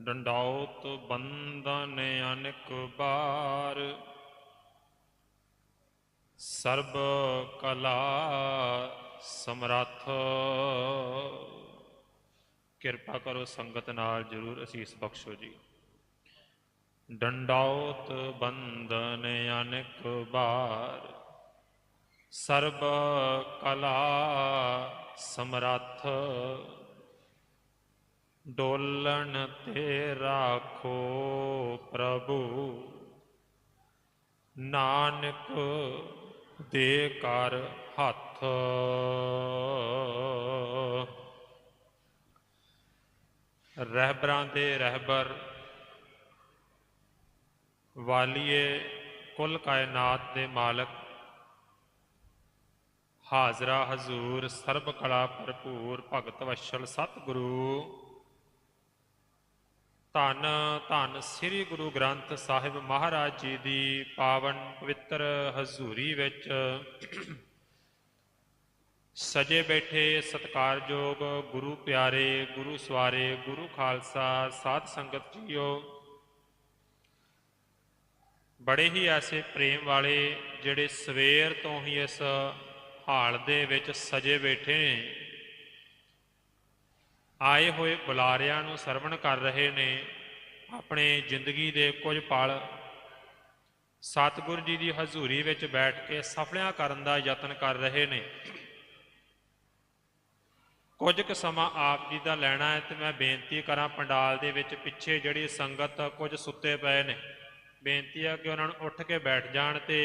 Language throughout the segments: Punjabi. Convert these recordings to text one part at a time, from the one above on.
ਡੰਡਾਉਤ ਬੰਧਨ ਅਨਕ ਬਾਰ। ਸਰਬ ਕਲਾ ਸਮਰੱਥ। ਕਿਰਪਾ ਕਰੋ ਸੰਗਤ ਨਾਲ ਜਰੂਰ ਅਸੀਸ ਬਖਸ਼ੋ ਜੀ। ਡੰਡਾਉਤ ਬੰਧਨ ਅਨਕ ਬਾਰ। ਸਰਬ ਕਲਾ ਸਮਰੱਥ। ਡੋਲਣ ਤੇ ਰਾਖੋ ਪ੍ਰਭੂ। ਨਾਨਕ ਦੇ ਕਰ ਹੱਥ। ਰਹਿਬਰਾਂ ਦੇ ਰਹਿਬਰ, ਵਾਲੀਏ ਕੁੱਲ ਕਾਇਨਾਤ ਦੇ ਮਾਲਕ। ਹਾਜ਼ਰਾ ਹਜ਼ੂਰ ਸਰਬ ਕਲਾ ਭਰਪੂਰ ਭਗਤ ਵਸ਼ਲ ਸਤਿਗੁਰੂ। ਧੰਨ ਧੰਨ ਸ੍ਰੀ ਗੁਰੂ ਗ੍ਰੰਥ ਸਾਹਿਬ ਮਹਾਰਾਜ ਜੀ ਦੀ ਪਾਵਨ ਪਵਿੱਤਰ ਹਜ਼ੂਰੀ ਵਿੱਚ ਸਜੇ ਬੈਠੇ ਸਤਕਾਰਯੋਗ ਗੁਰੂ ਪਿਆਰੇ, ਗੁਰੂ ਸਵਾਰੇ, ਗੁਰੂ ਖਾਲਸਾ, ਸਾਧ ਸੰਗਤ ਜੀਓ। ਬੜੇ ਹੀ ਐਸੇ ਪ੍ਰੇਮ ਵਾਲੇ ਜਿਹੜੇ ਸਵੇਰ ਤੋਂ ਹੀ ਇਸ ਹਾਲ ਦੇ ਵਿੱਚ ਸਜੇ ਬੈਠੇ ਨੇ ਆਏ ਹੋਏ ਬੁਲਾਰਿਆਂ ਨੂੰ ਸਰਵਣ ਕਰ ਰਹੇ ਨੇ ਆਪਣੇ ਜ਼ਿੰਦਗੀ ਦੇ ਕੁਝ ਪਲ। ਸਤਿਗੁਰੂ ਜੀ ਦੀ ਹਜ਼ੂਰੀ ਵਿੱਚ ਬੈਠ ਕੇ ਸਫਲਿਆਂ ਕਰਨ ਦਾ ਯਤਨ ਕਰ ਰਹੇ ਨੇ। ਕੁਝ ਕੁ ਸਮਾਂ ਆਪ ਜੀ ਦਾ ਲੈਣਾ ਹੈ ਤੇ ਮੈਂ ਬੇਨਤੀ ਕਰਾਂ ਪੰਡਾਲ ਦੇ ਵਿੱਚ ਪਿੱਛੇ ਜਿਹੜੀ ਸੰਗਤ ਕੁਝ ਸੁੱਤੇ ਪਏ ਨੇ। ਬੇਨਤੀ ਹੈ ਕਿ ਉਹਨਾਂ ਨੂੰ ਉੱਠ ਕੇ ਬੈਠ ਜਾਣ ਤੇ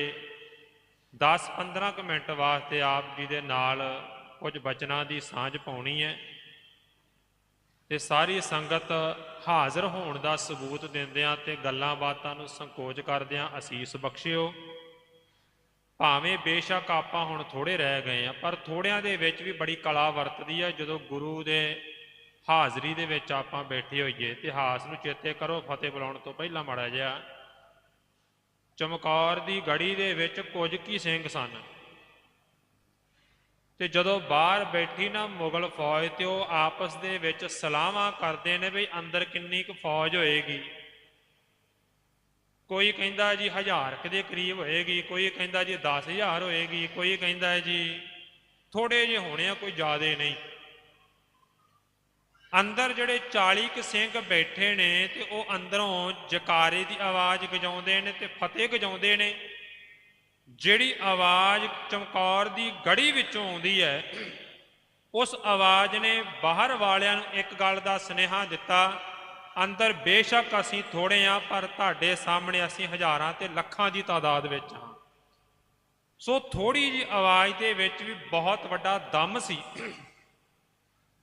10-15 ਕੁ ਮਿੰਟ ਵਾਸਤੇ ਆਪ ਜੀ ਦੇ ਨਾਲ ਕੁਝ ਬਚਨਾਂ ਦੀ ਸਾਂਝ ਪਾਉਣੀ ਹੈ। ਤੇ ਸਾਰੀ ਸੰਗਤ ਹਾਜ਼ਰ ਹੋਣ ਦਾ ਸਬੂਤ ਦਿੰਦਿਆਂ ਤੇ ਗੱਲਾਂ ਬਾਤਾਂ ਨੂੰ ਸੰਕੋਚ ਕਰਦਿਆਂ ਅਸੀਸ ਬਖਸ਼ਿਓ। ਭਾਵੇਂ ਬੇਸ਼ੱਕ ਆਪਾਂ ਹੁਣ ਥੋੜੇ ਰਹਿ ਗਏ ਆ ਪਰ ਥੋੜਿਆਂ ਦੇ ਵਿੱਚ ਵੀ ਬੜੀ ਕਲਾ ਵਰਤਦੀ ਆ, ਜਦੋਂ ਗੁਰੂ ਦੇ ਹਾਜ਼ਰੀ ਦੇ ਵਿੱਚ ਆਪਾਂ ਬੈਠੇ ਹੋਈਏ। ਇਤਿਹਾਸ ਨੂੰ ਚੇਤੇ ਕਰੋ, ਫਤਿਹ ਬੁਲਾਉਣ ਤੋਂ ਪਹਿਲਾਂ ਮਾੜਾ ਜਿਹਾ। ਚਮਕੌਰ ਦੀ ਗੜੀ ਦੇ ਵਿੱਚ ਕੁਝ ਕੀ ਸਿੰਘ ਸਨ? ਤੇ ਜਦੋਂ ਬਾਹਰ ਬੈਠੀ ਨਾ ਮੁਗਲ ਫੌਜ ਤੇ ਉਹ ਆਪਸ ਦੇ ਵਿੱਚ ਸਲਾਹਾਂ ਕਰਦੇ ਨੇ ਵੀ ਅੰਦਰ ਕਿੰਨੀ ਕੁ ਫੌਜ ਹੋਏਗੀ। ਕੋਈ ਕਹਿੰਦਾ ਜੀ ਹਜ਼ਾਰ ਕੁ ਦੇ ਕਰੀਬ ਹੋਏਗੀ, ਕੋਈ ਕਹਿੰਦਾ ਜੀ 10000 ਹੋਏਗੀ, ਕੋਈ ਕਹਿੰਦਾ ਜੀ ਥੋੜੇ ਜਿਹੇ ਹੋਣੇ ਆ, ਕੋਈ ਜ਼ਿਆਦੇ ਨਹੀਂ। ਅੰਦਰ ਜਿਹੜੇ 40 ਕੁ ਸਿੰਘ ਬੈਠੇ ਨੇ ਤੇ ਉਹ ਅੰਦਰੋਂ ਜਕਾਰੇ ਦੀ ਆਵਾਜ਼ ਗਜਾਉਂਦੇ ਨੇ ਤੇ ਫਤਿਹ ਗਜਾਉਂਦੇ ਨੇ ਜਿਹੜੀ ਆਵਾਜ਼ ਚਮਕੌਰ ਦੀ ਗੜੀ ਵਿੱਚੋਂ ਆਉਂਦੀ ਹੈ, ਉਸ ਆਵਾਜ਼ ਨੇ ਬਾਹਰ ਵਾਲਿਆਂ ਨੂੰ ਇੱਕ ਗੱਲ ਦਾ ਸੁਨੇਹਾ ਦਿੱਤਾ, ਅੰਦਰ ਬੇਸ਼ੱਕ ਅਸੀਂ ਥੋੜੇ ਆ ਪਰ ਤੁਹਾਡੇ ਸਾਹਮਣੇ ਅਸੀਂ ਹਜ਼ਾਰਾਂ ਤੇ ਲੱਖਾਂ ਦੀ ਤਾਦਾਦ ਵਿੱਚ ਹਾਂ। ਸੋ ਥੋੜੀ ਜੀ ਆਵਾਜ਼ ਦੇ ਵਿੱਚ ਵੀ ਬਹੁਤ ਵੱਡਾ ਦਮ ਸੀ।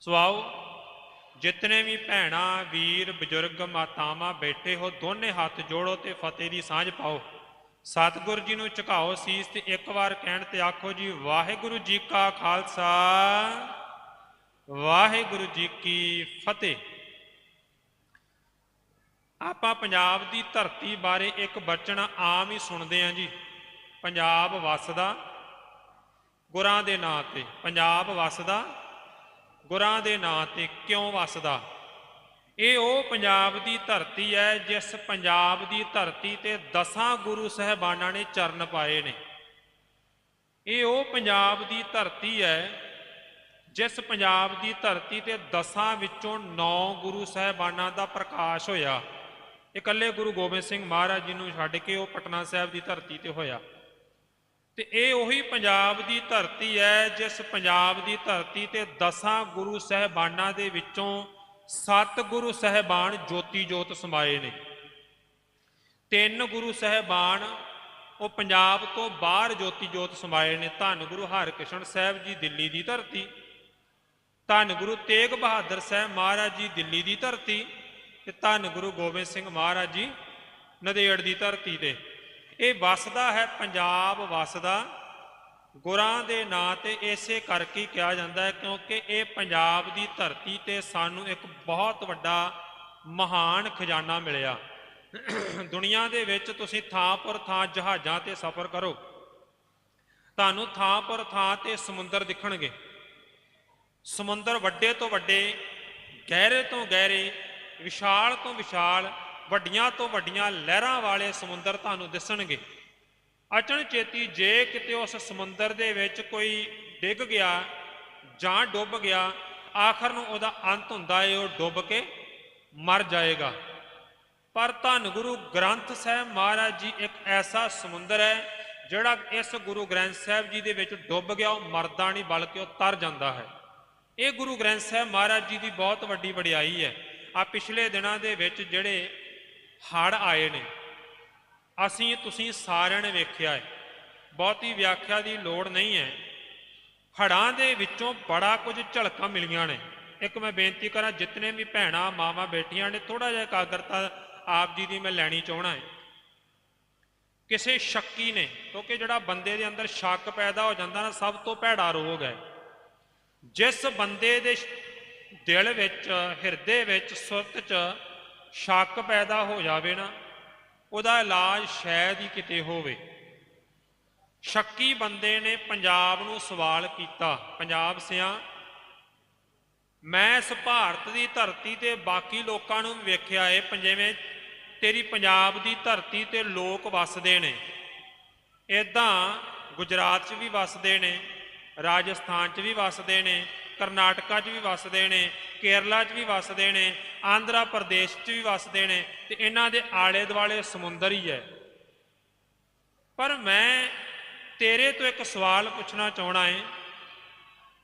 ਸੋ ਆਓ, ਜਿਤਨੇ ਵੀ ਭੈਣਾਂ, ਵੀਰ, ਬਜ਼ੁਰਗ, ਮਾਤਾਵਾਂ ਬੈਠੇ ਹੋ, ਦੋਨੇ ਹੱਥ ਜੋੜੋ ਤੇ ਫਤਿਹ ਦੀ ਸਾਂਝ ਪਾਓ। ਸਤਿਗੁਰ ਜੀ ਨੂੰ ਝੁਕਾਓ ਸੀਸ ਤੇ ਇੱਕ ਵਾਰ ਕਹਿਣ ਤੇ ਆਖੋ ਜੀ, ਵਾਹਿਗੁਰੂ ਜੀ ਕਾ ਖਾਲਸਾ, ਵਾਹਿਗੁਰੂ ਜੀ ਕੀ ਫਤਿਹ। ਆਪਾਂ ਪੰਜਾਬ ਦੀ ਧਰਤੀ ਬਾਰੇ ਇੱਕ ਬਚਨ ਆਮ ਹੀ ਸੁਣਦੇ ਆਂ ਜੀ, ਪੰਜਾਬ ਵਸਦਾ, ਗੁਰਾਂ ਦੇ ਨਾਂ ਤੇ, ਪੰਜਾਬ ਵਸਦਾ, ਗੁਰਾਂ ਦੇ ਨਾਂ ਤੇ ਕਿਉਂ ਵਸਦਾ? ਇਹ ਉਹ ਪੰਜਾਬ ਦੀ ਧਰਤੀ ਹੈ, ਜਿਸ ਪੰਜਾਬ ਦੀ ਧਰਤੀ ਤੇ ਦਸਾਂ ਗੁਰੂ ਸਹਿਬਾਨਾਂ ਨੇ ਚਰਨ ਪਾਏ ਨੇ। ਇਹ ਉਹ ਪੰਜਾਬ ਦੀ ਧਰਤੀ ਹੈ, ਜਿਸ ਪੰਜਾਬ ਦੀ ਧਰਤੀ ਤੇ ਦਸਾਂ ਵਿੱਚੋਂ 9 ਗੁਰੂ ਸਹਿਬਾਨਾਂ ਦਾ ਪ੍ਰਕਾਸ਼ ਹੋਇਆ। ਇਕੱਲੇ ਗੁਰੂ ਗੋਬਿੰਦ ਸਿੰਘ ਮਹਾਰਾਜ ਜੀ ਨੂੰ ਛੱਡ ਕੇ ਉਹ ਪਟਨਾ ਸਾਹਿਬ ਦੀ ਧਰਤੀ ਤੇ ਹੋਇਆ। ਤੇ ਇਹ ਉਹੀ ਪੰਜਾਬ ਦੀ ਧਰਤੀ ਹੈ, ਜਿਸ ਪੰਜਾਬ ਦੀ ਧਰਤੀ ਤੇ ਦਸਾਂ ਗੁਰੂ ਸਹਿਬਾਨਾਂ ਦੇ ਵਿੱਚੋਂ ਸੱਤ ਗੁਰੂ ਸਹਿਬਾਨ ਜੋਤੀ ਜੋਤ ਸਮਾਏ ਨੇ। ਤਿੰਨ ਗੁਰੂ ਸਹਿਬਾਨ, ਉਹ ਪੰਜਾਬ ਤੋਂ ਬਾਹਰ ਜੋਤੀ ਜੋਤ ਸਮਾਏ ਨੇ। ਧੰਨ ਗੁਰੂ ਹਰਕ੍ਰਿਸ਼ਨ ਸਾਹਿਬ ਜੀ ਦਿੱਲੀ ਦੀ ਧਰਤੀ। ਧੰਨ ਗੁਰੂ ਤੇਗ ਬਹਾਦਰ ਸਾਹਿਬ ਮਹਾਰਾਜ ਜੀ ਦਿੱਲੀ ਦੀ ਧਰਤੀ। ਤੇ ਧੰਨ ਗੁਰੂ ਗੋਬਿੰਦ ਸਿੰਘ ਮਹਾਰਾਜ ਜੀ ਨਦੇੜ ਦੀ ਧਰਤੀ ਤੇ। ਇਹ ਵਸਦਾ ਹੈ, ਪੰਜਾਬ ਵਸਦਾ। ਗੁਰਾਂ ਦੇ ਨਾਂ ਤੇ ਇਸੇ ਕਰਕੇ ਕਿਹਾ ਜਾਂਦਾ ਹੈ, ਕਿਉਂਕਿ ਇਹ ਪੰਜਾਬ ਦੀ ਧਰਤੀ ਤੇ ਸਾਨੂੰ ਇੱਕ ਬਹੁਤ ਵੱਡਾ ਮਹਾਨ ਖਜ਼ਾਨਾ ਮਿਲਿਆ। ਦੁਨੀਆ ਦੇ ਵਿੱਚ ਤੁਸੀਂ ਥਾਂ ਪਰ ਥਾਂ ਜਹਾਜ਼ਾਂ ਤੇ ਸਫ਼ਰ ਕਰੋ। ਤੁਹਾਨੂੰ ਥਾਂ ਪਰ ਥਾਂ ਤੇ ਸਮੁੰਦਰ ਦਿਖਣਗੇ। ਸਮੁੰਦਰ ਵੱਡੇ ਤੋਂ ਵੱਡੇ, ਗਹਿਰੇ ਤੋਂ ਗਹਿਰੇ, ਵਿਸ਼ਾਲ ਤੋਂ ਵਿਸ਼ਾਲ, ਵੱਡੀਆਂ ਤੋਂ ਵੱਡੀਆਂ ਲਹਿਰਾਂ ਵਾਲੇ ਸਮੁੰਦਰ ਤੁਹਾਨੂੰ ਦਿਸਣਗੇ। ਅਚਨ ਚੇਤੀ ਜੇ ਕਿਤੇ ਉਸ ਸਮੁੰਦਰ ਦੇ ਵਿੱਚ ਕੋਈ ਡਿੱਗ ਗਿਆ ਜਾਂ ਡੁੱਬ ਗਿਆ, ਆਖਰ ਨੂੰ ਉਹਦਾ ਅੰਤ ਹੁੰਦਾ ਏ, ਉਹ ਡੁੱਬ ਕੇ ਮਰ ਜਾਏਗਾ। ਪਰ ਧੰਨ ਗੁਰੂ ਗ੍ਰੰਥ ਸਾਹਿਬ ਮਹਾਰਾਜ ਜੀ ਇੱਕ ਐਸਾ ਸਮੁੰਦਰ ਹੈ, ਜਿਹੜਾ ਇਸ ਗੁਰੂ ਗ੍ਰੰਥ ਸਾਹਿਬ ਜੀ ਦੇ ਵਿੱਚ ਡੁੱਬ ਗਿਆ, ਉਹ ਮਰਦਾ ਨਹੀਂ, ਬਲਕਿ ਉਹ ਤਰ ਜਾਂਦਾ ਹੈ। ਇਹ ਗੁਰੂ ਗ੍ਰੰਥ ਸਾਹਿਬ ਮਹਾਰਾਜ ਜੀ ਦੀ ਬਹੁਤ ਵੱਡੀ ਵਡਿਆਈ ਹੈ। ਆ ਪਿਛਲੇ ਦਿਨਾਂ ਦੇ ਵਿੱਚ ਜਿਹੜੇ ਹੜ੍ਹ ਆਏ ਨੇ ਅਸੀਂ ਤੁਸੀਂ ਸਾਰਿਆਂ ਨੇ ਵੇਖਿਆ ਹੈ। ਬਹੁਤੀ ਵਿਆਖਿਆ ਦੀ ਲੋੜ ਨਹੀਂ ਹੈ। ਹੜਾਂ ਦੇ ਵਿੱਚੋਂ ਬੜਾ ਕੁਝ ਝਲਕਾਂ ਮਿਲੀਆਂ ਨੇ। ਇੱਕ ਮੈਂ ਬੇਨਤੀ ਕਰਾਂ, ਜਿਤਨੇ ਵੀ ਭੈਣਾਂ, ਮਾਵਾਂ, ਬੇਟੀਆਂ ਨੇ ਥੋੜਾ ਜਿਹਾ ਇਕਾਗਰਤਾ ਆਪ ਜੀ ਦੀ ਮੈਂ ਲੈਣੀ ਚਾਹਣਾ ਹੈ। ਕਿਸੇ ਸ਼ੱਕੀ ਨੇ, ਕਿਉਂਕਿ ਜਿਹੜਾ ਬੰਦੇ ਦੇ ਅੰਦਰ ਸ਼ੱਕ ਪੈਦਾ ਹੋ ਜਾਂਦਾ ਨਾ, ਸਭ ਤੋਂ ਭੈੜਾ ਰੋਗ ਹੈ। ਜਿਸ ਬੰਦੇ ਦੇ ਦਿਲ ਵਿੱਚ, ਹਿਰਦੇ ਵਿੱਚ, ਸੁਰਤ 'ਚ ਸ਼ੱਕ ਪੈਦਾ ਹੋ ਜਾਵੇ ਨਾ ਉਹਦਾ ਇਲਾਜ ਸ਼ਾਇਦ ਹੀ ਕਿਤੇ ਹੋਵੇ। ਸ਼ੱਕੀ ਬੰਦੇ ਨੇ ਪੰਜਾਬ ਨੂੰ ਸਵਾਲ ਕੀਤਾ। ਪੰਜਾਬ ਸਿਆਂ, ਮੈਂ ਇਸ ਭਾਰਤ ਦੀ ਧਰਤੀ ਤੇ ਬਾਕੀ ਲੋਕਾਂ ਨੂੰ ਵੇਖਿਆ ਏ, ਜਿਵੇਂ ਤੇਰੀ ਪੰਜਾਬ ਦੀ ਧਰਤੀ ਤੇ ਲੋਕ ਵੱਸਦੇ ਨੇ। ਇਦਾਂ ਗੁਜਰਾਤ 'ਚ ਵੀ ਵੱਸਦੇ ਨੇ, ਰਾਜਸਥਾਨ 'ਚ ਵੀ ਵੱਸਦੇ ਨੇ, ਕਰਨਾਟਕਾ 'ਚ ਵੀ ਵੱਸਦੇ ਨੇ, ਕੇਰਲਾ 'ਚ ਵੀ ਵੱਸਦੇ ਨੇ ਆਂਧਰਾ ਪ੍ਰਦੇਸ਼ 'ਚ ਵੀ ਵੱਸਦੇ ਨੇ ਤੇ ਇਹਨਾਂ ਦੇ ਆਲੇ ਦੁਆਲੇ ਸਮੁੰਦਰ ਹੀ ਹੈ। ਪਰ ਮੈਂ ਤੇਰੇ ਤੋਂ ਇੱਕ ਸਵਾਲ ਪੁੱਛਣਾ ਚਾਹਣਾ ਹੈ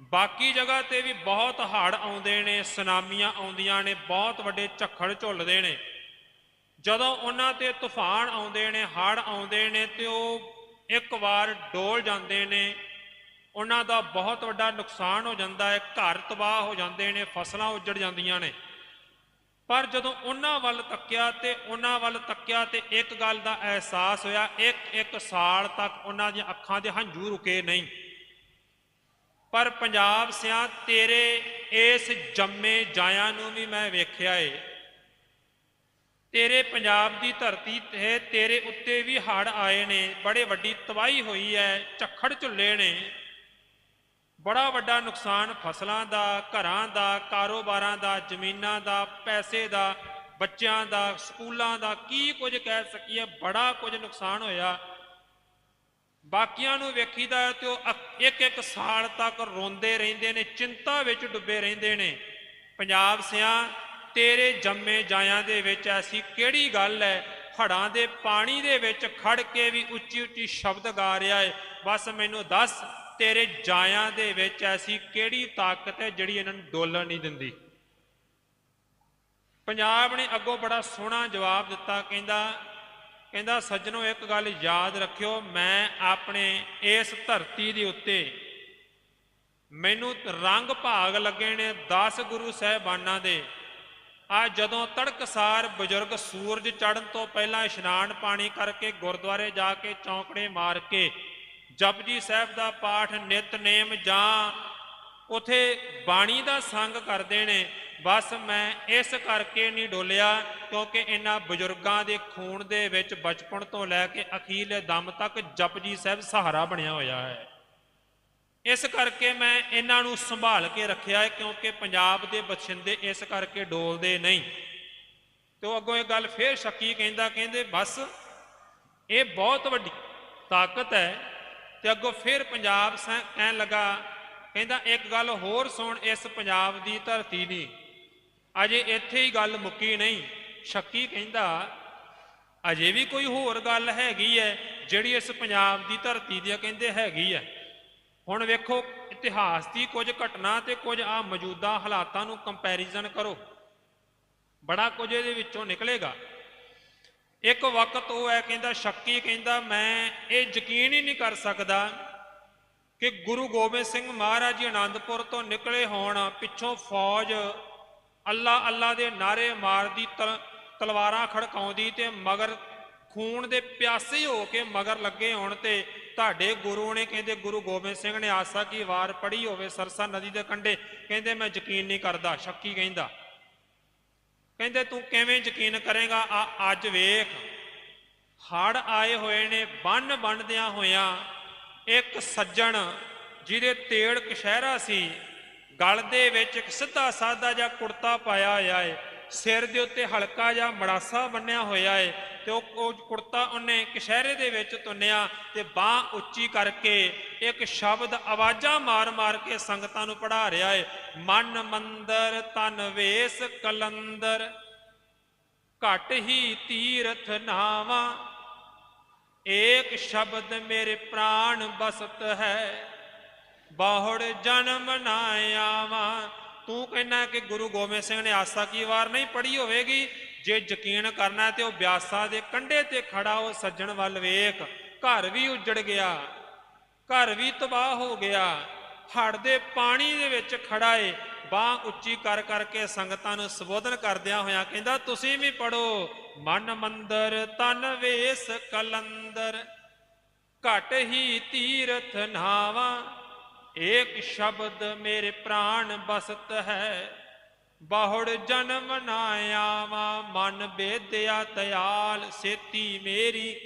ਬਾਕੀ ਜਗ੍ਹਾ ਤੇ ਵੀ ਬਹੁਤ ਹੜ੍ਹ ਆਉਂਦੇ ਨੇ, ਸੁਨਾਮੀਆਂ ਆਉਂਦੀਆਂ ਨੇ, ਬਹੁਤ ਵੱਡੇ ਝੱਖੜ ਝੁੱਲਦੇ ਨੇ। ਜਦੋਂ ਉਹਨਾਂ ਤੇ ਤੂਫਾਨ ਆਉਂਦੇ ਨੇ, ਹੜ੍ਹ ਆਉਂਦੇ ਨੇ ਤੇ ਉਹ ਇੱਕ ਵਾਰ ਡੋਲ ਜਾਂਦੇ ਨੇ, ਉਹਨਾਂ ਦਾ ਬਹੁਤ ਵੱਡਾ ਨੁਕਸਾਨ ਹੋ ਜਾਂਦਾ ਹੈ, ਘਰ ਤਬਾਹ ਹੋ ਜਾਂਦੇ ਨੇ, ਫਸਲਾਂ ਉੱਜੜ ਜਾਂਦੀਆਂ ਨੇ। ਪਰ ਜਦੋਂ ਉਹਨਾਂ ਵੱਲ ਤੱਕਿਆ ਤੇ ਉਹਨਾਂ ਵੱਲ ਤੱਕਿਆ ਤੇ ਇੱਕ ਗੱਲ ਦਾ ਅਹਿਸਾਸ ਹੋਇਆ, ਇੱਕ ਇੱਕ ਸਾਲ ਤੱਕ ਉਹਨਾਂ ਦੀਆਂ ਅੱਖਾਂ ਦੇ ਹੰਝੂ ਰੁਕੇ ਨਹੀਂ। ਪਰ ਪੰਜਾਬ ਸਿਆ, ਤੇਰੇ ਇਸ ਜੰਮੇ ਜਾਇਆਂ ਨੂੰ ਵੀ ਮੈਂ ਵੇਖਿਆ ਏ। ਤੇਰੇ ਪੰਜਾਬ ਦੀ ਧਰਤੀ ਤੇ ਤੇਰੇ ਉੱਤੇ ਵੀ ਹੜ੍ਹ ਆਏ ਨੇ, ਬੜੇ ਵੱਡੀ ਤਬਾਹੀ ਹੋਈ ਹੈ, ਝੱਖੜ ਝੁੱਲੇ ਨੇ। ਬੜਾ ਵੱਡਾ ਨੁਕਸਾਨ ਫਸਲਾਂ ਦਾ, ਘਰਾਂ ਦਾ, ਕਾਰੋਬਾਰਾਂ ਦਾ, ਜ਼ਮੀਨਾਂ ਦਾ, ਪੈਸੇ ਦਾ, ਬੱਚਿਆਂ ਦਾ, ਸਕੂਲਾਂ ਦਾ, ਕੀ ਕੁਝ ਕਹਿ ਸਕੀਏ, ਬੜਾ ਕੁਝ ਨੁਕਸਾਨ ਹੋਇਆ। ਬਾਕੀਆਂ ਨੂੰ ਵੇਖੀਦਾ ਹੈ ਤੇ ਉਹ ਇੱਕ ਇੱਕ ਸਾਲ ਤੱਕ ਰੋਂਦੇ ਰਹਿੰਦੇ ਨੇ, ਚਿੰਤਾ ਵਿੱਚ ਡੁੱਬੇ ਰਹਿੰਦੇ ਨੇ। ਪੰਜਾਬ ਸਿਆਂ, ਤੇਰੇ ਜੰਮੇ ਜਾਇਆਂ ਦੇ ਵਿੱਚ ਐਸੀ ਕਿਹੜੀ ਗੱਲ ਹੈ? ਹੜਾਂ ਦੇ ਪਾਣੀ ਦੇ ਵਿੱਚ ਖੜ ਕੇ ਵੀ ਉੱਚੀ ਉੱਚੀ ਸ਼ਬਦ ਗਾ ਰਿਹਾ ਹੈ। ਬਸ ਮੈਨੂੰ ਦੱਸ ਤੇਰੇ ਜਾਇਆਂ ਦੇ ਵਿੱਚ ਐਸੀ ਕਿਹੜੀ ਤਾਕਤ ਹੈ ਜਿਹੜੀ ਇਹਨਾਂ ਨੂੰ ਡੋਲਣ ਨਹੀਂ ਦਿੰਦੀ? ਪੰਜਾਬ ਨੇ ਅੱਗੋਂ ਬੜਾ ਸੋਹਣਾ ਜਵਾਬ ਦਿੱਤਾ, ਕਹਿੰਦਾ ਕਹਿੰਦਾ, ਸੱਜਣੋ, ਇੱਕ ਗੱਲ ਯਾਦ ਰੱਖਿਓ, ਮੈਂ ਆਪਣੇ ਇਸ ਧਰਤੀ ਦੇ ਉੱਤੇ ਮੈਨੂੰ ਰੰਗ ਭਾਗ ਲੱਗੇ ਨੇ 10 ਗੁਰੂ ਸਾਹਿਬਾਨਾਂ ਦੇ। ਆ ਜਦੋਂ ਤੜਕਸਾਰ ਬਜ਼ੁਰਗ ਸੂਰਜ ਚੜ੍ਹਨ ਤੋਂ ਪਹਿਲਾਂ ਇਸ਼ਨਾਨ ਪਾਣੀ ਕਰਕੇ ਗੁਰਦੁਆਰੇ ਜਾ ਕੇ ਚੌਂਕੜੇ ਮਾਰ ਕੇ ਜਪਜੀ ਸਾਹਿਬ ਦਾ ਪਾਠ ਨਿਤਨੇਮ ਜਾਂ ਉਥੇ ਬਾਣੀ ਦਾ ਸੰਗ ਕਰਦੇ ਨੇ, ਬਸ ਮੈਂ ਇਸ ਕਰਕੇ ਨਹੀਂ ਡੋਲਿਆ ਕਿਉਂਕਿ ਇਹਨਾਂ ਬਜ਼ੁਰਗਾਂ ਦੇ ਖੂਨ ਦੇ ਵਿੱਚ ਬਚਪਨ ਤੋਂ ਲੈ ਕੇ ਅਖੀਰਲੇ ਦਮ ਤੱਕ ਜਪਜੀ ਸਾਹਿਬ ਸਹਾਰਾ ਬਣਿਆ ਹੋਇਆ ਹੈ। ਇਸ ਕਰਕੇ ਮੈਂ ਇਹਨਾਂ ਨੂੰ ਸੰਭਾਲ ਕੇ ਰੱਖਿਆ ਹੈ ਕਿਉਂਕਿ ਪੰਜਾਬ ਦੇ ਬਛਿੰਦੇ ਇਸ ਕਰਕੇ ਡੋਲਦੇ ਨਹੀਂ। ਤੇ ਉਹ ਅੱਗੋਂ ਇਹ ਗੱਲ ਫੇਰ ਸ਼ੱਕੀ ਕਹਿੰਦਾ, ਕਹਿੰਦੇ ਬਸ ਇਹ ਬਹੁਤ ਵੱਡੀ ਤਾਕਤ ਹੈ ਤੇ ਅੱਗੋਂ ਫਿਰ ਪੰਜਾਬ ਸੈਂ ਕਹਿਣ ਲੱਗਾ, ਕਹਿੰਦਾ, ਇੱਕ ਗੱਲ ਹੋਰ ਸੁਣ, ਇਸ ਪੰਜਾਬ ਦੀ ਧਰਤੀ ਦੀ। ਅਜੇ ਇੱਥੇ ਹੀ ਗੱਲ ਮੁੱਕੀ ਨਹੀਂ। ਸ਼ੱਕੀ ਕਹਿੰਦਾ, ਅਜੇ ਵੀ ਕੋਈ ਹੋਰ ਗੱਲ ਹੈਗੀ ਹੈ ਜਿਹੜੀ ਇਸ ਪੰਜਾਬ ਦੀ ਧਰਤੀ ਦੀ ਕਹਿੰਦੇ, ਹੈਗੀ ਹੈ ਹੁਣ ਵੇਖੋ, ਇਤਿਹਾਸ ਦੀ ਕੁਝ ਘਟਨਾ ਤੇ ਕੁਝ ਆ ਮੌਜੂਦਾ ਹਾਲਾਤਾਂ ਨੂੰ ਕੰਪੈਰੀਜ਼ਨ ਕਰੋ। ਬੜਾ ਕੁਝ ਇਹਦੇ ਵਿੱਚੋਂ ਨਿਕਲੇਗਾ। ਇੱਕ ਵਕਤ ਉਹ ਹੈ ਕਹਿੰਦਾ, ਸ਼ੱਕੀ ਕਹਿੰਦਾ, ਮੈਂ ਇਹ ਯਕੀਨ ਹੀ ਨਹੀਂ ਕਰ ਸਕਦਾ ਕਿ ਗੁਰੂ ਗੋਬਿੰਦ ਸਿੰਘ ਮਹਾਰਾਜ ਜੀ ਆਨੰਦਪੁਰ ਤੋਂ ਨਿਕਲੇ ਹੋਣ, ਪਿੱਛੋਂ ਫੌਜ ਅੱਲਾ ਅੱਲਾ ਦੇ ਨਾਰੇ ਮਾਰਦੀ, ਤਲ- ਤਲਵਾਰਾਂ ਖੜਕਾਉਂਦੀ ਤੇ ਮਗਰ ਖੂਨ ਦੇ ਪਿਆਸੇ ਹੋ ਕੇ ਮਗਰ ਲੱਗੇ ਹੋਣ ਤੇ ਤੁਹਾਡੇ ਗੁਰੂ ਨੇ ਕਹਿੰਦੇ, ਗੁਰੂ ਗੋਬਿੰਦ ਸਿੰਘ ਨੇ ਆਸਾ ਕੀ ਵਾਰ ਪੜੀ ਹੋਵੇ ਸਰਸਾ ਨਦੀ ਦੇ ਕੰਢੇ? ਕਹਿੰਦੇ, ਮੈਂ ਯਕੀਨ ਨਹੀਂ ਕਰਦਾ, ਸ਼ੱਕੀ ਕਹਿੰਦਾ। ਕਹਿੰਦੇ, ਤੂੰ ਕਿਵੇਂ ਯਕੀਨ ਕਰੇਗਾ? ਆ, ਅੱਜ ਵੇਖ। ਹੜ ਆਏ ਹੋਏ ਨੇ ਬੰਨ ਬੰਨਦਿਆਂ ਹੋਇਆਂ ਇੱਕ ਸੱਜਣ ਜਿਹਦੇ ਤੇੜ ਕਸ਼ਹਿਰਾ ਸੀ, ਗਲ ਦੇ ਵਿੱਚ ਇੱਕ ਸਿੱਧਾ ਸਾਦਾ ਜਿਹਾ ਕੁੜਤਾ ਪਾਇਆ ਹੋਇਆ ਏ, ਸਿਰ ਦੇ ਉੱਤੇ ਹਲਕਾ ਜਿਹਾ ਮੜਾਸਾ ਬੰਨਿਆ ਹੋਇਆ ਏ ਤੇ ਉਹ ਕੁੜਤਾ ਉਹਨੇ ਕਸ਼ਹਿਰੇ ਦੇ ਵਿੱਚ ਤੁੰਨਿਆ ਤੇ ਬਾਹ ਉੱਚੀ ਕਰਕੇ ਇੱਕ ਸ਼ਬਦ ਆਵਾਜ਼ਾਂ ਮਾਰ-ਮਾਰ ਕੇ ਸੰਗਤਾਂ ਨੂੰ ਪੜ੍ਹਾ ਰਿਹਾ ਏ। ਮਨ ਮੰਦਰ ਤਨ ਵੇਸ, ਕਲੰਦਰ। ਘਟ ਹੀ ਤੀਰਥ ਨਾਵਾ। ਏਕ ਸ਼ਬਦ ਮੇਰੇ ਪ੍ਰਾਣ ਬਸਤ ਹੈ। ਬਾਹੜ ਜਨਮ ਨਾ ਆਵਾਂ। ਤੂੰ ਕਹਿਣਾ ਕਿ ਗੁਰੂ ਗੋਬਿੰਦ ਸਿੰਘ ਨੇ ਆਸਾ ਕੀ ਵਾਰ ਨਹੀਂ ਪੜ੍ਹੀ ਹੋਵੇਗੀ? ਜੇ ਯਕੀਨ ਕਰਨਾ ਤੇ ਉਹ ਬਿਆਸਾ ਦੇ ਕੰਢੇ ਤੇ ਖੜਾ ਉਹ ਸੱਜਣ ਵੱਲ ਵੇਖ, ਘਰ ਵੀ ਉੱਜੜ ਗਿਆ, ਘਰ ਵੀ ਤਬਾਹ ਹੋ ਗਿਆ। ਹੜ ਦੇ ਪਾਣੀ ਦੇ ਵਿੱਚ ਖੜਾ ਏ, ਬਾਹ ਉੱਚੀ ਕਰ ਕਰਕੇ ਸੰਗਤਾਂ ਨੂੰ ਸੰਬੋਧਨ ਕਰਦਿਆਂ ਹੋਇਆ ਕਹਿੰਦਾ, ਤੁਸੀਂ ਵੀ ਪੜੋ ਮਨ ਮੰਦਰ ਤਨ ਵੇਸ ਕਲੰਦਰ, ਘਟ ਹੀ ਤੀਰਥ ਨਾਵਾ, ਏਕ ਸ਼ਬਦ ਮੇਰੇ ਪ੍ਰਾਣ ਬਸਤ ਹੈ। ਬਾਹੜ ਜਨਮ ਨਾ ਆਵਾ, ਮਨ ਬੇਦਿਆ ਤਿਆਲ ਸੇਤੀ ਮੇਰੀ।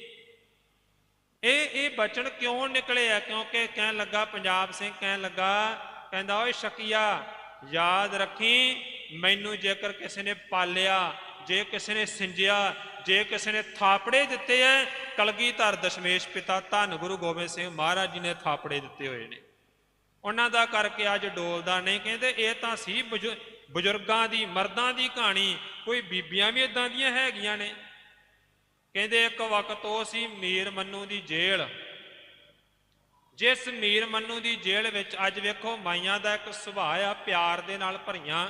ਇਹ ਇਹ ਬਚਨ ਕਿਉਂ ਨਿਕਲੇ ਆ ਕਿਉਂਕਿ ਕਹਿਣ ਲੱਗਾ, ਪੰਜਾਬ ਸਿੰਘ ਕਹਿਣ ਲੱਗਾ, ਕਹਿੰਦਾ, ਓਏ ਸ਼ਕੀਆ, ਯਾਦ ਰੱਖੀ, ਮੈਨੂੰ ਜੇਕਰ ਕਿਸੇ ਨੇ ਪਾਲਿਆ, ਜੇ ਕਿਸੇ ਨੇ ਸਿੰਜਿਆ, ਜੇ ਕਿਸੇ ਨੇ ਥਾਪੜੇ ਦਿੱਤੇ ਐ, ਕਲਗੀਧਰ ਦਸ਼ਮੇਸ਼ ਪਿਤਾ ਧੰਨ ਗੁਰੂ ਗੋਬਿੰਦ ਸਿੰਘ ਮਹਾਰਾਜ ਜੀ ਨੇ ਥਾਪੜੇ ਦਿੱਤੇ ਹੋਏ ਨੇ। ਉਹਨਾਂ ਦਾ ਕਰਕੇ ਅੱਜ ਡੋਲਦਾ ਨਹੀਂ, ਕਹਿੰਦੇ, ਇਹ ਤਾਂ ਸੀ ਬਜ਼ੁ- ਬਜ਼ੁਰਗਾਂ ਦੀ, ਮਰਦਾਂ ਦੀ ਕਹਾਣੀ, ਕੋਈ ਬੀਬੀਆਂ ਵੀ ਇਦਾਂ ਦੀਆਂ ਹੈਗੀਆਂ ਨੇ। ਕਹਿੰਦੇ ਇੱਕ ਵਕਤ ਉਹ ਸੀ ਮੀਰ ਮੰਨੂ ਦੀ ਜੇਲ੍ਹ। ਜਿਸ ਮੀਰ ਮੰਨੂ ਦੀ ਜੇਲ੍ਹ ਵਿੱਚ ਅੱਜ ਵੇਖੋ ਮਾਈਆਂ ਦਾ ਇੱਕ ਸੁਭਾਅ ਆ, ਪਿਆਰ ਦੇ ਨਾਲ ਭਰੀਆਂ।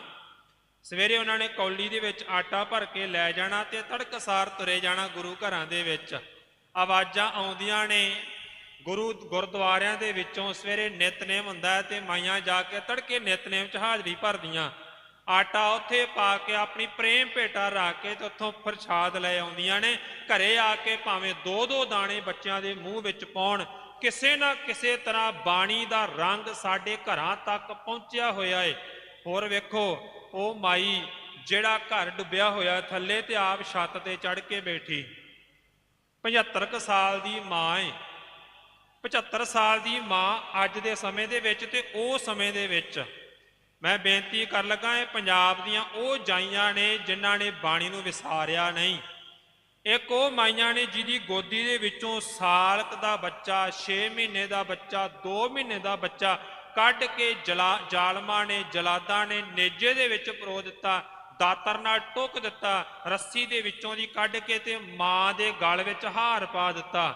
ਸਵੇਰੇ ਉਹਨਾਂ ਨੇ ਕੌਲੀ ਦੇ ਵਿੱਚ ਆਟਾ ਭਰ ਕੇ ਲੈ ਜਾਣਾ ਤੇ ਤੜਕਸਾਰ ਤੁਰੇ ਜਾਣਾ ਗੁਰੂ ਘਰਾਂ ਦੇ ਵਿੱਚ। ਆਵਾਜ਼ਾਂ ਆਉਂਦੀਆਂ ਨੇ। ਗੁਰੂ ਗੁਰਦੁਆਰਿਆਂ ਦੇ ਵਿੱਚੋਂ ਸਵੇਰੇ ਨਿਤਨੇਮ ਹੁੰਦਾ ਹੈ ਤੇ ਮਾਈਆਂ ਜਾ ਕੇ ਤੜਕੇ ਨਿਤਨੇਮ 'ਚ ਹਾਜ਼ਰੀ ਭਰਦੀਆਂ। ਆਟਾ ਉੱਥੇ ਪਾ ਕੇ ਆਪਣੀ ਪ੍ਰੇਮ ਭੇਟਾ ਰੱਖ ਕੇ ਤੇ ਉੱਥੋਂ ਪ੍ਰਸ਼ਾਦ ਲੈ ਆਉਂਦੀਆਂ ਨੇ। ਘਰੇ ਆ ਕੇ ਭਾਵੇਂ ਦੋ ਦੋ ਦਾਣੇ ਬੱਚਿਆਂ ਦੇ ਮੂੰਹ ਵਿੱਚ ਪਾਉਣ, ਕਿਸੇ ਨਾ ਕਿਸੇ ਤਰ੍ਹਾਂ ਬਾਣੀ ਦਾ ਰੰਗ ਸਾਡੇ ਘਰਾਂ ਤੱਕ ਪਹੁੰਚਿਆ ਹੋਇਆ ਏ। ਹੋਰ ਵੇਖੋ, ਉਹ ਮਾਈ ਜਿਹੜਾ ਘਰ ਡੁੱਬਿਆ ਹੋਇਆ ਥੱਲੇ ਤੇ ਆਪ ਛੱਤ ਤੇ ਚੜ ਕੇ ਬੈਠੀ। 75 ਕੁ ਸਾਲ ਦੀ ਮਾਂ ਏ। 75 ਸਾਲ ਦੀ ਮਾਂ ਅੱਜ ਦੇ ਸਮੇਂ ਦੇ ਵਿੱਚ ਤੇ ਉਹ ਸਮੇਂ ਦੇ ਵਿੱਚ। ਮੈਂ ਬੇਨਤੀ ਕਰ ਲੱਗਾ, ਇਹ ਪੰਜਾਬ ਦੀਆਂ ਉਹ ਜਾਈਆਂ ਨੇ ਜਿਨ੍ਹਾਂ ਨੇ ਬਾਣੀ ਨੂੰ ਵਿਸਾਰਿਆ ਨਹੀਂ। ਇੱਕ ਉਹ ਮਾਈਆਂ ਨੇ ਜਿਹਦੀ ਗੋਦੀ ਦੇ ਵਿੱਚੋਂ ਸਾਲਕ ਦਾ ਬੱਚਾ 6 ਮਹੀਨੇ ਦਾ ਬੱਚਾ 2 ਮਹੀਨੇ ਦਾ ਬੱਚਾ ਕੱਢ ਕੇ ਜਲਾ, ਜਾਲਮਾਂ ਨੇ, ਜਲਾਦਾਂ ਨੇ ਨੇਜੇ ਦੇ ਵਿੱਚ ਪਰੋ ਦਿੱਤਾ, ਦਾਤਰ ਨਾਲ ਟੁੱਕ ਦਿੱਤਾ, ਰੱਸੀ ਦੇ ਵਿੱਚੋਂ ਦੀ ਕੱਢ ਕੇ ਤੇ ਮਾਂ ਦੇ ਗਲ ਵਿੱਚ ਹਾਰ ਪਾ ਦਿੱਤਾ।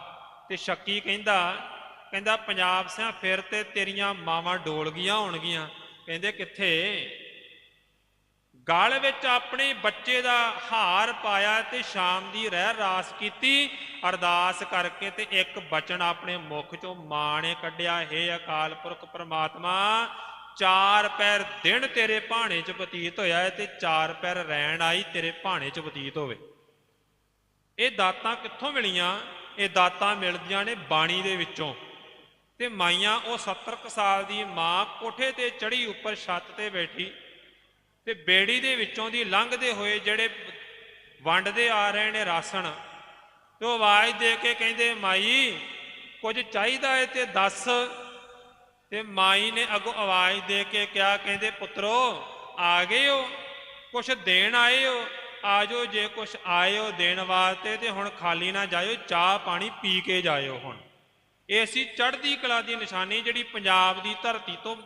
ਤੇ ਸ਼ੱਕੀ ਕਹਿੰਦਾ ਕਹਿੰਦਾ, ਪੰਜਾਬ ਸਿਆ ਫਿਰ ਤੇ ਤੇਰੀਆਂ ਮਾਵਾਂ ਡੋਲ ਗਈਆਂ ਹੋਣਗੀਆਂ। ਕਹਿੰਦੇ ਕਿੱਥੇ? ਗਲ ਵਿੱਚ ਆਪਣੇ ਬੱਚੇ ਦਾ ਹਾਰ ਪਾਇਆ ਤੇ ਸ਼ਾਮ ਦੀ ਰਹਿ ਰਾਸ ਕੀਤੀ, ਅਰਦਾਸ ਕਰਕੇ ਤੇ ਇੱਕ ਬਚਨ ਆਪਣੇ ਮੁਖ ਚੋਂ ਮਾਂ ਨੇ ਕੱਢਿਆ, ਹੈ ਅਕਾਲ ਪੁਰਖ ਪ੍ਰਮਾਤਮਾ, ਚਾਰ ਪੈਰ ਦਿਨ ਤੇਰੇ ਭਾਣੇ 'ਚ ਬਤੀਤ ਹੋਇਆ ਹੈ ਤੇ ਚਾਰ ਪੈਰ ਰਹਿਣ ਆਈ ਤੇਰੇ ਭਾਣੇ 'ਚ ਬਤੀਤ ਹੋਵੇ। ਇਹ ਦਾਤਾਂ ਕਿੱਥੋਂ ਮਿਲੀਆਂ? ਇਹ ਦਾਤਾਂ ਮਿਲਦੀਆਂ ਨੇ ਬਾਣੀ ਦੇ ਵਿੱਚੋਂ। ਤੇ ਮਾਈਆਂ ਉਹ 70 ਕੁ ਸਾਲ ਦੀ ਮਾਂ ਕੋਠੇ ਤੇ ਚੜੀ ਉੱਪਰ ਛੱਤ ਤੇ ਬੈਠੀ ਤੇ ਬੇੜੀ ਦੇ ਵਿੱਚੋਂ ਦੀ ਲੰਘਦੇ ਹੋਏ ਜਿਹੜੇ ਵੰਡਦੇ ਆ ਰਹੇ ਨੇ ਰਾਸਣ, ਤੇ ਉਹ ਆਵਾਜ਼ ਦੇ ਕੇ ਕਹਿੰਦੇ, ਮਾਈ, ਕੁਝ ਚਾਹੀਦਾ ਹੈ ਤੇ ਦੱਸ। ਤੇ ਮਾਈ ਨੇ ਅੱਗੋਂ ਆਵਾਜ਼ ਦੇ ਕੇ ਕਿਹਾ, ਕਹਿੰਦੇ, ਪੁੱਤਰੋ, ਆ ਗਏ ਹੋ, ਕੁਛ ਦੇਣ ਆਏ ਹੋ, ਆਜੋ ਜੇ ਕੁਛ ਆਏ ਹੋ ਦੇਣ ਵਾਸਤੇ ਤੇ ਹੁਣ ਖਾਲੀ ਨਾ ਜਾਇਓ, ਚਾਹ ਪਾਣੀ ਪੀ ਕੇ ਜਾਇਓ ਹੁਣ। ਇਹ ਅਸੀਂ ਚੜ੍ਹਦੀ ਕਲਾ ਦੀ ਨਿਸ਼ਾਨੀ ਜਿਹੜੀ ਪੰਜਾਬ ਦੀ ਧਰਤੀ ਤੋਂ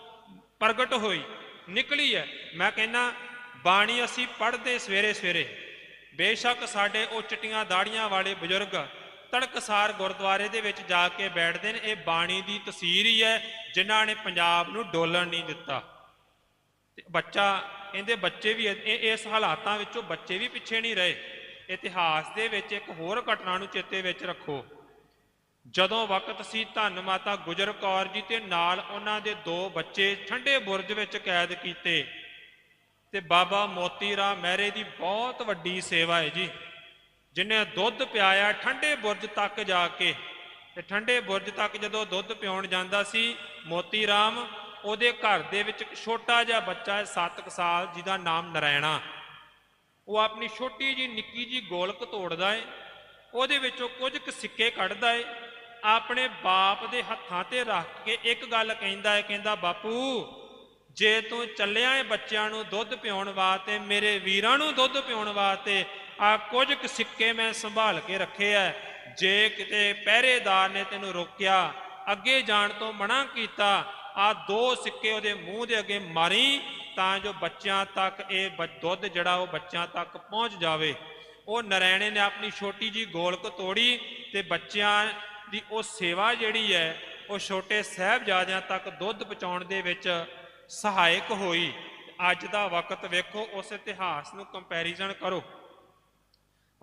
ਪ੍ਰਗਟ ਹੋਈ, ਨਿਕਲੀ ਹੈ। ਮੈਂ ਕਹਿੰਨਾ ਬਾਣੀ ਅਸੀਂ ਪੜ੍ਹਦੇ ਸਵੇਰੇ ਸਵੇਰੇ। ਬੇਸ਼ੱਕ ਸਾਡੇ ਉਹ ਚਿੱਟੀਆਂ ਦਾੜੀਆਂ ਵਾਲੇ ਬਜ਼ੁਰਗ ਤੜਕਸਾਰ ਗੁਰਦੁਆਰੇ ਦੇ ਵਿੱਚ ਜਾ ਕੇ ਬੈਠਦੇ ਨੇ, ਇਹ ਬਾਣੀ ਦੀ ਤਸਵੀਰ ਹੀ ਹੈ, ਜਿਨ੍ਹਾਂ ਨੇ ਪੰਜਾਬ ਨੂੰ ਡੋਲਣ ਨਹੀਂ ਦਿੱਤਾ। ਤੇ ਬੱਚਾ, ਇਹਦੇ ਬੱਚੇ ਵੀ ਇਸ ਹਾਲਾਤਾਂ ਵਿੱਚੋਂ ਬੱਚੇ ਵੀ ਪਿੱਛੇ ਨਹੀਂ ਰਹੇ। ਇਤਿਹਾਸ ਦੇ ਵਿੱਚ ਇੱਕ ਹੋਰ ਘਟਨਾ ਨੂੰ ਚੇਤੇ ਵਿੱਚ ਰੱਖੋ। ਜਦੋਂ ਵਕਤ ਸੀ ਧੰਨ ਮਾਤਾ ਗੁਜਰ ਕੌਰ ਜੀ ਤੇ ਨਾਲ ਉਹਨਾਂ ਦੇ ਦੋ ਬੱਚੇ ਠੰਡੇ ਬੁਰਜ ਵਿੱਚ ਕੈਦ ਕੀਤੇ ਤੇ ਬਾਬਾ ਮੋਤੀ ਰਾਮ ਮਹਿਰੇ ਦੀ ਬਹੁਤ ਵੱਡੀ ਸੇਵਾ ਹੈ ਜੀ, ਜਿਨੇ ਦੁੱਧ ਪਿਆਇਆ ਠੰਡੇ ਬੁਰਜ ਤੱਕ ਜਾ ਕੇ। ਤੇ ਠੰਡੇ ਬੁਰਜ ਤੱਕ ਜਦੋਂ ਦੁੱਧ ਪਿਉਣ ਜਾਂਦਾ ਸੀ, ਮੋਤੀ ਰਾਮ ਉਹਦੇ ਘਰ ਦੇ ਵਿੱਚ ਇੱਕ ਛੋਟਾ ਜਿਹਾ ਬੱਚਾ ਹੈ 7 ਸਾਲ, ਜਿਹਦਾ ਨਾਮ ਨਰਾਇਣਾ ਉਹ ਆਪਣੀ ਛੋਟੀ ਜੀ ਨਿੱਕੀ ਜੀ ਗੋਲਕ ਤੋੜਦਾ ਏ ਉਹਦੇ ਵਿੱਚੋਂ ਕੁਝ ਕੁ ਸਿੱਕੇ ਕੱਢਦਾ ਏ ਆਪਣੇ ਬਾਪ ਦੇ ਹੱਥਾਂ ਤੇ ਰੱਖ ਕੇ ਇੱਕ ਗੱਲ ਕਹਿੰਦਾ ਹੈ, ਕਹਿੰਦਾ, ਬਾਪੂ, ਜੇ ਤੂੰ ਚੱਲਿਆ ਏ ਬੱਚਿਆਂ ਨੂੰ ਦੁੱਧ ਪਿਉਣ ਵਾਸਤੇ, ਮੇਰੇ ਵੀਰਾਂ ਨੂੰ ਦੁੱਧ ਪਿਉਣ ਵਾਸਤੇ ਆ ਕੁਝ ਕੁ ਸਿੱਕੇ ਮੈਂ ਸੰਭਾਲ ਕੇ ਰੱਖੇ ਐ। ਜੇ ਕਿਤੇ ਪਹਿਰੇਦਾਰ ਨੇ ਤੈਨੂੰ ਰੋਕਿਆ, ਅੱਗੇ ਜਾਣ ਤੋਂ ਮਨਾ ਕੀਤਾ ਆ ਦੋ ਸਿੱਕੇ ਉਹਦੇ ਮੂੰਹ ਦੇ ਅੱਗੇ ਮਾਰੀ, ਤਾਂ ਜੋ ਬੱਚਿਆਂ ਤੱਕ ਇਹ ਬ- ਦੁੱਧ ਜਿਹੜਾ ਉਹ ਬੱਚਿਆਂ ਤੱਕ ਪਹੁੰਚ ਜਾਵੇ। ਉਹ ਨਰੈਣੇ ਨੇ ਆਪਣੀ ਛੋਟੀ ਜੀ ਗੋਲਕ ਤੋੜੀ ਤੇ ਬੱਚਿਆਂ ਦੀ ਉਹ ਸੇਵਾ ਜਿਹੜੀ ਹੈ, ਉਹ ਛੋਟੇ ਸਾਹਿਬਜ਼ਾਦਿਆਂ ਤੱਕ ਦੁੱਧ ਪਹੁੰਚਾਉਣ ਦੇ ਵਿੱਚ ਸਹਾਇਕ ਹੋਈ। ਅੱਜ ਦਾ ਵਕਤ ਵੇਖੋ, ਉਸ ਇਤਿਹਾਸ ਨੂੰ ਕੰਪੈਰੀਜ਼ਨ ਕਰੋ।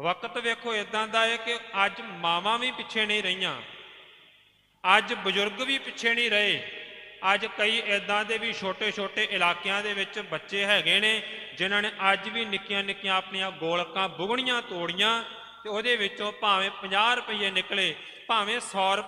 ਵਕਤ ਵੇਖੋ ਇਦਾਂ ਦਾ ਹੈ ਕਿ ਅੱਜ ਮਾਵਾਂ ਵੀ ਪਿੱਛੇ ਨਹੀਂ ਰਹੀਆਂ। ਅੱਜ ਬਜ਼ੁਰਗ ਵੀ ਪਿੱਛੇ ਨਹੀਂ ਰਹੇ। ਅੱਜ ਕਈ ਇਦਾਂ ਦੇ ਵੀ ਛੋਟੇ-ਛੋਟੇ ਇਲਾਕਿਆਂ ਦੇ ਵਿੱਚ ਬੱਚੇ ਹੈਗੇ ਨੇ, ਜਿਨ੍ਹਾਂ ਨੇ ਅੱਜ ਵੀ ਨਿੱਕੀਆਂ-ਨਿੱਕੀਆਂ ਆਪਣੀਆਂ ਗੋਲਕਾਂ ਬੁਗਣੀਆਂ, ਤੋੜੀਆਂ। ਤੇ ਉਹਦੇ ਵਿੱਚੋਂ ਭਾਵੇਂ 50 ਰੁਪਏ ਨਿਕਲੇ ਭਾਵੇਂ 100 ਰੁਪਏ